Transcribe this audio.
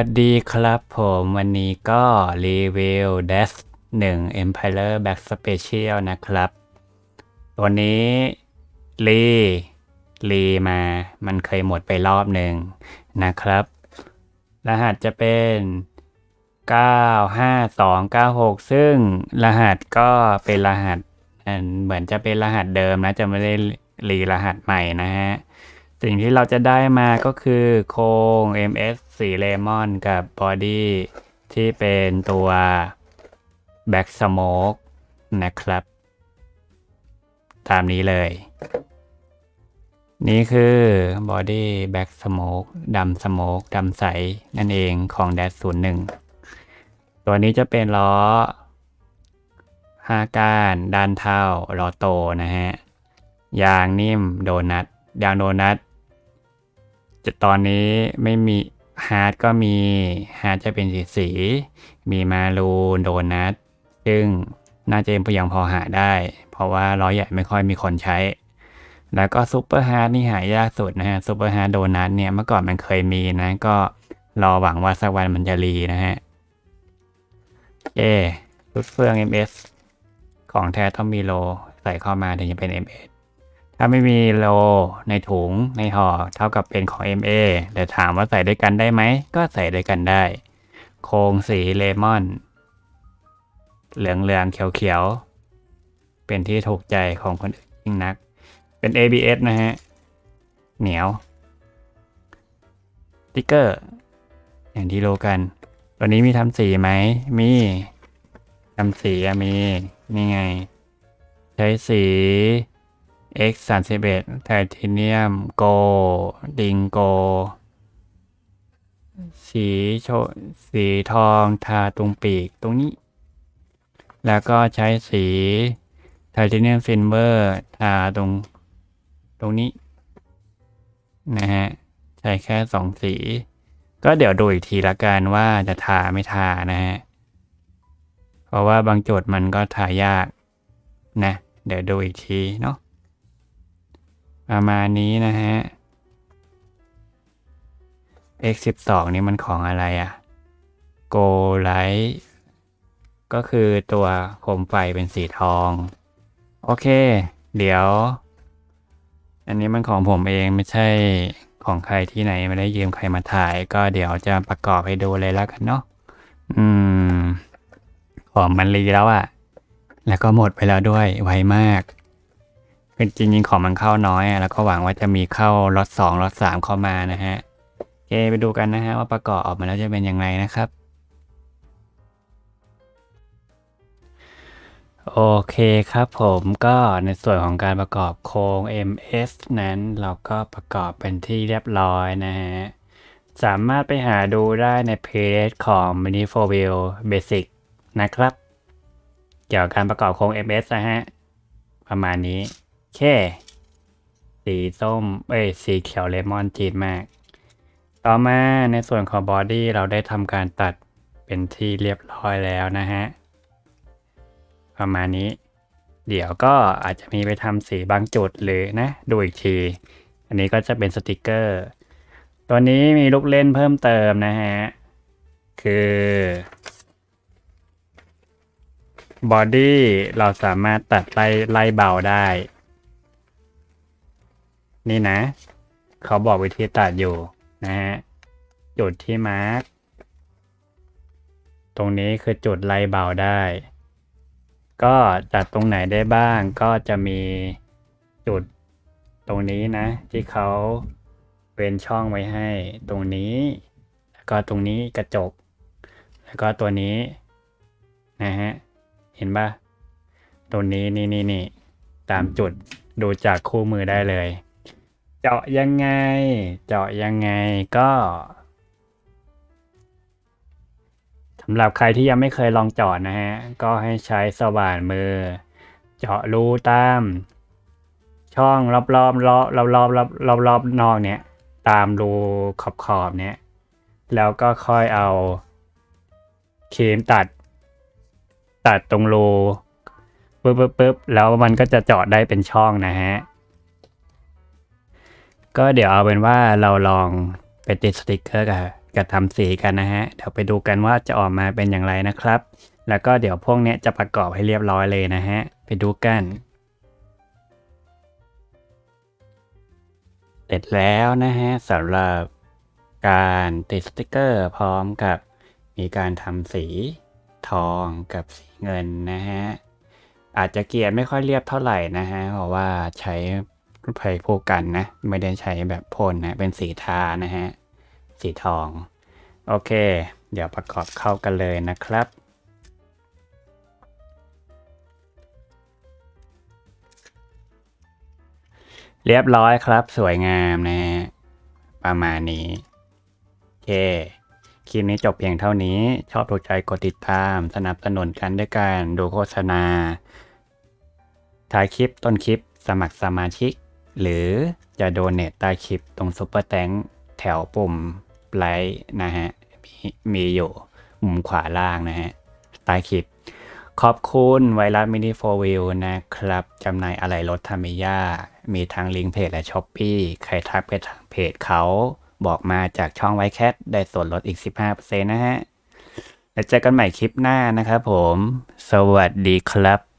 สวัสดีครับผมวันนี้ก็รีวิว Dash 1 Empire Back Special นะครับ ตัวนี้รีรีมา มันเคยหมดไปรอบหนึ่งนะครับ รหัสจะเป็น 95296 ซึ่งรหัสก็เป็นรหัสเหมือนจะเป็นรหัสเดิมนะ จะไม่ได้รีรหัสใหม่นะฮะ สิ่งที่เราจะได้มาก็คือโครง MS สีเลมอนกับบอดี้ที่เป็นตัว Back Smoke นะครับ ตามนี้เลย นี่คือบอดี้ Back Smoke ดำสโมกดำใส นั่นเองของ Dash 01ตัวนี้จะเป็นล้อ5ก้าน ด้านเท่าล้อโตนะฮะ ยางนิ่มโดนัทยางโดนัทจะตอนนี้ไม่มี ฮาร์ดก็มีฮาร์ดจะเป็นสีสี มีมารูนโดนัทซึ่งน่าจะยังพอหาได้ เพราะว่าล้อใหญ่ไม่ค่อยมีคนใช้ แล้วก็ซูเปอร์ฮาร์ดนี่หายากสุดนะฮะซูเปอร์ฮาร์ดโดนัทเนี่ยเมื่อก่อนมันเคยมีนะ ก็รอหวังว่าสักวันมันจะรีนะฮะเอรุดเฟือง MS ของแท้ต้องมีโล ใส่เข้ามาถึงจะเป็น MS ถ้าไม่มีโลในถุงในห่อเท่ากับเป็นของ MA แต่ถามว่าใส่ด้วยกันได้ไหม ก็ใส่ด้วยกันได้ โครงสีเลมอน เหลืองเหลืองเขียวเขียว เป็นที่ถูกใจของคนอื่นนัก เป็น ABS นะฮะ เหนียวติ๊กเกอร์อย่างที่รู้กัน ตัวนี้มีทำสีไหม มีทำสีอะมี นี่ไง ใช้สี X 3 1ไทเทเนียมโกดิงโก สีโชสีทองทาตรงปีกตรงนี้ แล้วก็ใช้สีไทเทเนียมซิลเวอร์ทาตรงตรงนี้ นะฮะ ใช้แค่สองสี ก็เดี๋ยวดูอีกทีละกันว่าจะทาไม่ทานะฮะ เพราะว่าบางจุดมันก็ทายากนะ เดี๋ยวดูอีกทีเนาะ ประมาณนี้นะฮะ x 1 2นี่มันของอะไรอะ Go Light ก็คือตัวโคมไฟเป็นสีทอง โอเค เดี๋ยว อันนี้มันของผมเองไม่ใช่ของใครที่ไหนไม่ได้ยืมใครมาถ่าย ก็เดี๋ยวจะประกอบให้ดูเลยแล้วกันเนาะอืม ของมันรีแล้วอะ แล้วก็หมดไปแล้วด้วยไวมาก คือจริงๆของมันเข้าน้อยอะแล้วก็หวังว่าจะมีเข้าล็อตสองล็อตสามเข้ามานะฮะโอเคไปดูกันนะฮะว่าประกอบออกมาแล้วจะเป็นยังไงนะครับโอเคครับผมก็ในส่วนของการประกอบโครง MS นั้นเราก็ประกอบเป็นที่เรียบร้อยนะฮะ สามารถไปหาดูได้ในเพจของ Mini 4 Wheel Basic นะครับ เกี่ยวกับการประกอบโครง MS นะฮะ ประมาณนี้ แค่สีส้ม เอ้ย สีเขียวเลมอนจีดมาก ต่อมาในส่วนของบอดี้เราได้ทำการตัดเป็นที่เรียบร้อยแล้วนะฮะ ประมาณนี้ เดี๋ยวก็อาจจะมีไปทำสีบางจุดหรือนะ ดูอีกที อันนี้ก็จะเป็นสติกเกอร์ ตัวนี้มีลูกเล่นเพิ่มเติมนะฮะ คือบอดี้เราสามารถตัดไล่ไล่เบาได้ นี่นะ เขาบอกวิธีตัดอยู่นะฮะจุดที่มาร์กตรงนี้คือจุดไล่เบาได้ ก็ตัดตรงไหนได้บ้างก็จะมีจุดตรงนี้นะ ที่เขาเว้นช่องไว้ให้ ตรงนี้ แล้วก็ตรงนี้กระจก แล้วก็ตัวนี้นะฮะเห็นปะตรงนี้นี่นี่นี่ตามจุดดูจากคู่มือได้เลย เจาะยังไง เจาะยังไงก็สำหรับใครที่ยังไม่เคยลองเจาะนะฮะ ก็ให้ใช้สว่านมือ เจาะรูตาม ช่องรอบๆรอบรอบรอบรอบรอบรอบนอกเนี่ยตามรูขอบขอบเนี่ยแล้วก็ค่อยเอาครีมตัด ตัดตรงรูปึ๊บปึ๊บปึ๊บแล้วมันก็จะเจาะได้เป็นช่องนะฮะ ก็เดี๋ยวเอาเป็นว่าเราลองไปติดสติกเกอร์กันกับทำสีกันนะฮะ เดี๋ยวไปดูกันว่าจะออกมาเป็นอย่างไรนะครับ แล้วก็เดี๋ยวพวกเนี้ยจะประกอบให้เรียบร้อยเลยนะฮะ ไปดูกัน เสร็จแล้วนะฮะสำหรับการติดสติกเกอร์พร้อมกับมีการทำสีทองกับสีเงินนะฮะ อาจจะเกลียร์ไม่ค่อยเรียบเท่าไหร่นะฮะ เพราะว่าใช้ ไฟพูกันนะ ไม่ได้ใช้แบบพ่นนะ เป็นสีทานะฮะ สีทอง โอเค เดี๋ยวประกอบเข้ากันเลยนะครับเรียบร้อยครับสวยงามนะฮะประมาณนี้ โอเค คลิปนี้จบเพียงเท่านี้ชอบถูกใจกดติดตาม สนับสนุนกันด้วยการดูโฆษณาท้ายคลิปต้นคลิปสมัครสมาชิก หรือจะโดเนตใต้คลิปตรงซุปเปอร์แตงแถวปุ่มไลค์นะฮะมีมีอยู่มุมขวาล่างนะฮะใต้คลิป ขอบคุณไวรัสมินิโฟวิลนะครับจำหน่ายอะไรรถทามิยามีทั้งลิงก์เพจและช้อปปี้ใครทักไปทางเพจเขาบอกมาจากช่องไวแคทได้ส่วนลดอีก 15%นะฮะแล้วเจอกันใหม่คลิปหน้านะครับผม สวัสดีครับ